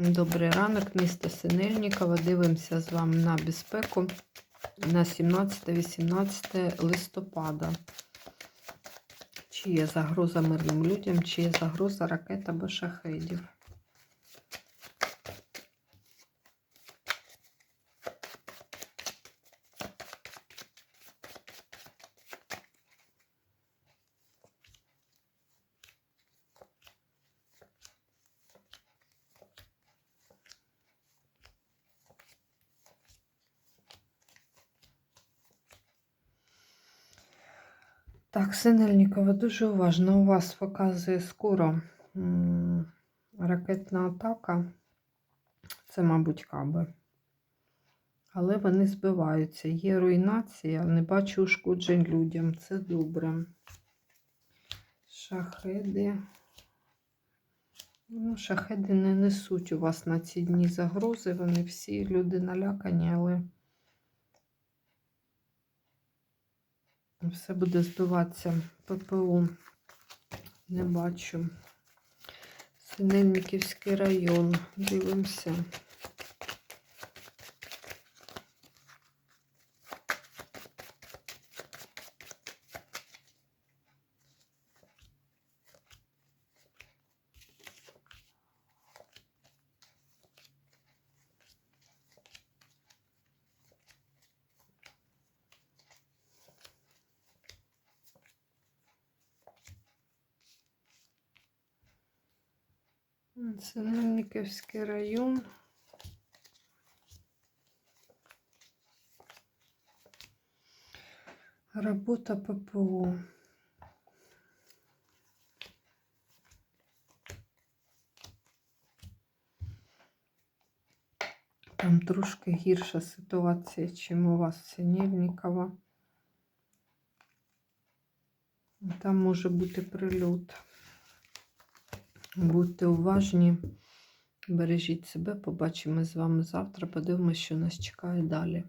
Добрий ранок, місто Синельникова. Дивимося з вами на безпеку на 17-18 листопада. Чи є загроза мирним людям, чи є загроза ракет або шахедів. Так, Синельникова, дуже уважно. У вас показує скоро ракетна атака. Це, мабуть, каби. Але вони збиваються. Є руйнація, не бачу ушкоджень людям. Це добре. Шахеди. Ну, шахеди не несуть у вас на ці дні загрози. Вони всі люди налякані, але. Все буде збиватися. ППУ. не бачу. Синельниківський район. Дивимося. Синельниківський район. Робота ППО. Там трошки гірша ситуація, чим у вас Синельникова. Там може бути прильот. Будьте уважні, бережіть себе, побачимо з вами завтра. Подивимося, що нас чекає далі.